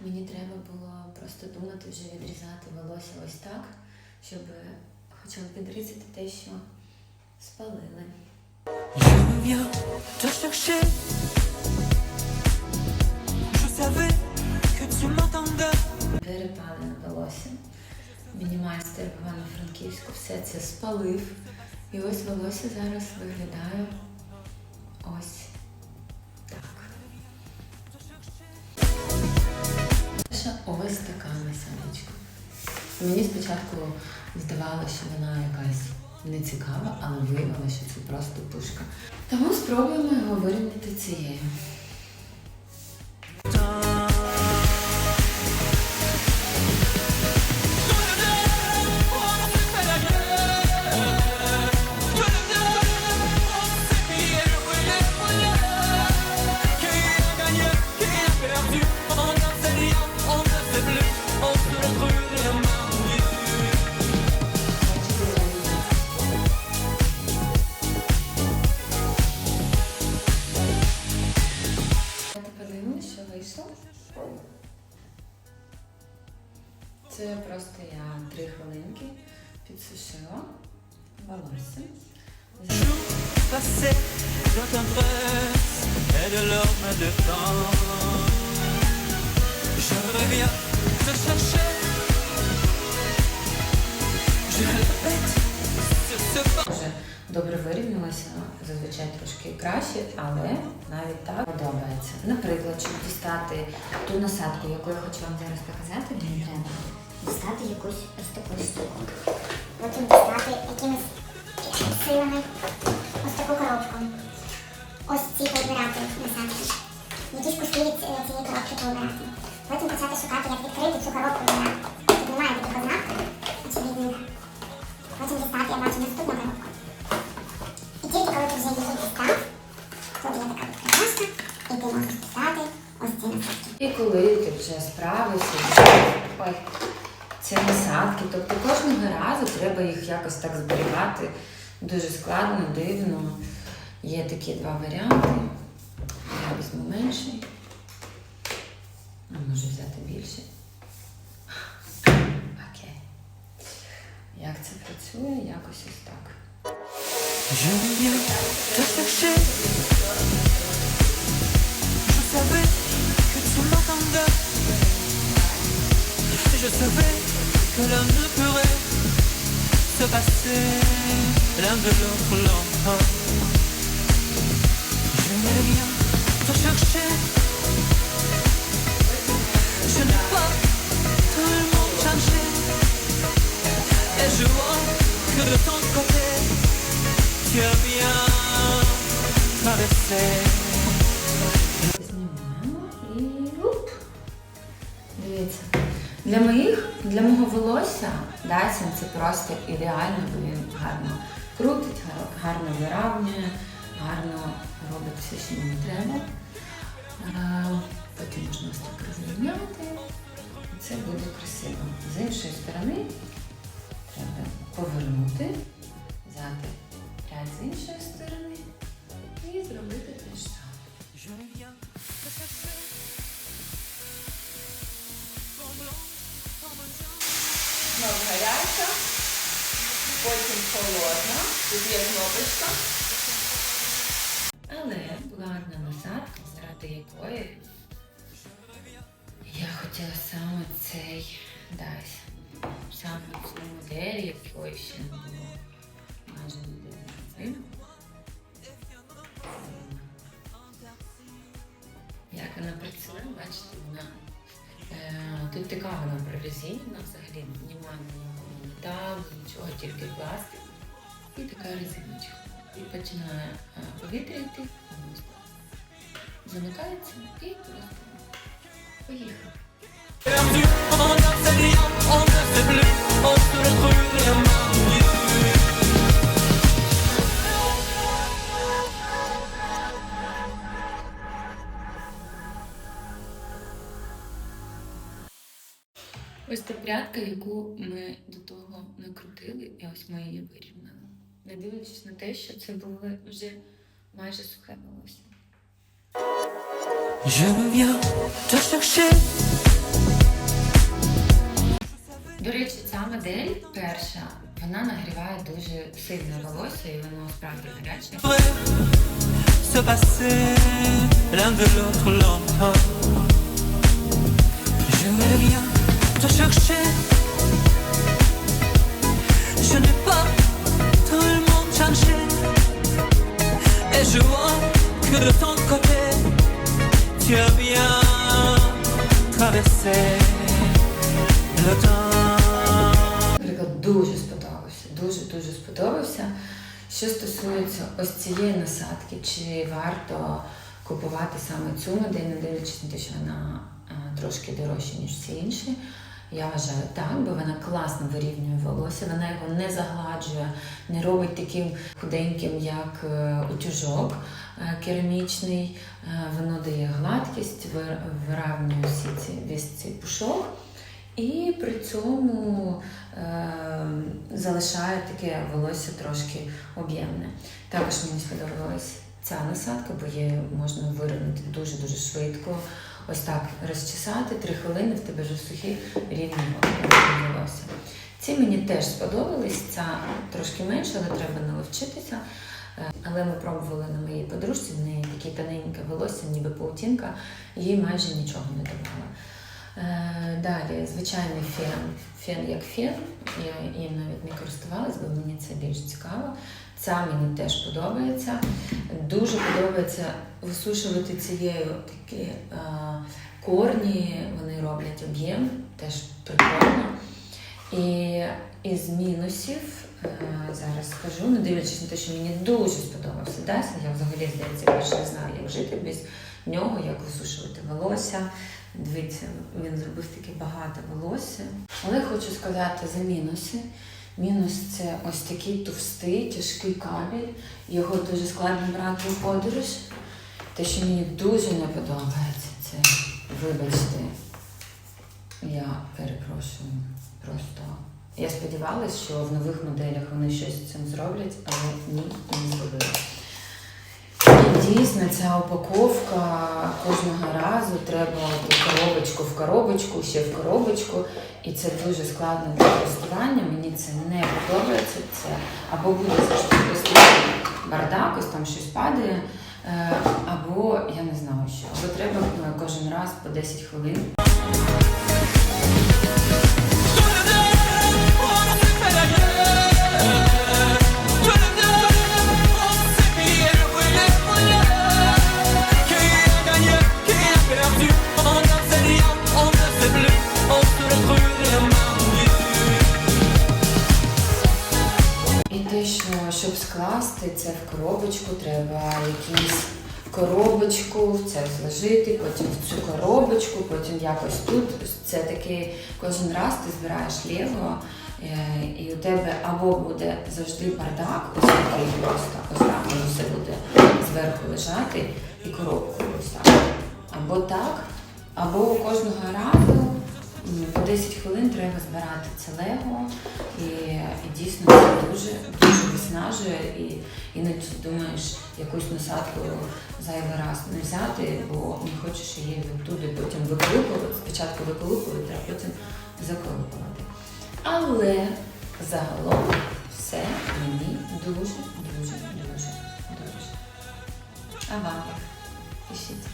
Мені треба було просто думати вже відрізати волосся ось так, щоб хоча б відрізати те, що спалили. Перепалене волосся. Мінімайстер в Івано-Франківську все це спалив. І ось волосся зараз виглядає ось ось така масонечка. Мені спочатку здавалося, що вона якась нецікава, але виявилося, що це просто пушка. Тому спробуємо його вирівняти цією. Це просто я три хвилинки підсушила волосся. Je. Вже добре вирівнялася, зазвичай трошки краще, але навіть так подобається. Наприклад, щоб дістати ту насадку, яку я хочу вам зараз показати, мені треба дістати якусь ось таку штуку. Потім дістати якимись силами ось таку коробку. Ось ці пообирати насадки. Якісь куски від цієї коробки пообирати. Потім почати шукати, як відкрити цю коробку для Тут немає такого знаку, очевидно. Потім дістати, я бачу наступну коробку. І тільки коли ти вже її дістав, тут є така відкривашка, і ти можеш дістати ось ці насадки. І коли ти вже справився, ой, ці тобто кожного разу треба їх якось так зберігати. Дуже складно, дивно. Є такі два варіанти. Я візьму менший, а можу взяти більший. Окей. Як це працює? Якось ось так. Je savais que l'un ne pourrait se passer l'un de l'autre longtemps. Je viens te chercher. Je n'ai pas tellement changé. Et je vois que de ton côté, tu as bien traversé. Dyson це просто ідеально, бо він гарно крутить, гарно виравнює, гарно робить все, що мені треба. Е, Потім можна ось так розрівняти. Це буде красиво. З іншої сторони треба повернути, взяти прядь з іншої сторони і зробити те ж саме. Te chercher. Comme un. Знов гаряча, потім холодна, тут є кнопочка. Але гарна насадка, заради якої я хотіла саме цей Dyson. Саме цю модель, якої ще не було майже ніде в магазині. Як вона працює, бачите, вона Тут така вона прорезинена, взагалі немає ніякого металу, нічого, тільки пластик. І така резиночка. І починає е, повітря йти, замикається і просто поїхав. Ось та прядка, яку ми до того накрутили, і ось ми її вирівняли. Не дивлячись на те, що це було вже майже сухе волосся. До речі, ця модель перша, вона нагріває дуже сильне волосся і воно справді гаряче. Наприклад, дуже сподобався, дуже дуже сподобався. Що стосується ось цієї насадки, чи варто купувати саме цю модель, не дивлячись на те, що вона е, трошки дорожча, ніж всі інші. Я вважаю так, бо вона класно вирівнює волосся, вона його не загладжує, не робить таким худеньким, як е, утюжок е, керамічний. Е, Воно дає гладкість, ви- виравнює всі ці, весь цей пушок. І при цьому е, залишає таке волосся трошки об'ємне. Також мені сподобалась ця насадка, бо її можна вирівняти дуже-дуже швидко. Ось так розчесати, три хвилини в тебе вже сухі рівні волосся. Ці мені теж сподобались, ця трошки менше, але треба наловчитися. Е, Але ми пробували на моїй подружці, в неї таке тоненьке волосся, ніби паутінка, їй майже нічого не давала. Е, Далі, звичайний фен. Фен як фен. Я їм навіть не користувалась, бо мені це більш цікаво. Ця мені теж подобається. Дуже подобається висушувати цією такі е, корні, вони роблять об'єм, теж прикольно. І із мінусів е, зараз скажу, не дивлячись на те, що мені дуже сподобався Dyson, я взагалі здається більше не знаю, як жити без нього, як висушувати волосся. Дивіться, він зробив таке багато волосся. Але хочу сказати за мінуси. Мінус це ось такий товстий, тяжкий кабель. Його дуже складно брати у подорож. Те, що мені дуже не подобається, це, вибачте, я перепрошую. Просто я сподівалася, що в нових моделях вони щось з цим зроблять, але ні, не зробили. Дійсно ця упаковка кожного разу треба в коробочку в коробочку, ще в коробочку. І це дуже складно для користування. Мені це не подобається. Це або буде завжди бардак, ось там щось падає, е, або я не знаю що. Або треба е, кожен раз по 10 хвилин щоб скласти це в коробочку, треба якісь в коробочку це зложити, потім в цю коробочку, потім якось тут. Це такий кожен раз ти збираєш лего, е, і у тебе або буде завжди бардак, ось такий просто, ось так воно все буде зверху лежати, і коробку ось так. Або так, або кожного разу по 10 хвилин треба збирати це лего. І, і дійсно це дуже дуже виснажує. І іноді думаєш якусь насадку зайвий раз не взяти, бо не хочеш її туди потім виколупувати. Спочатку виколупувати, а потім заколупувати. Але загалом все мені дуже, дуже, дуже, дуже. А вам як? Пишіть.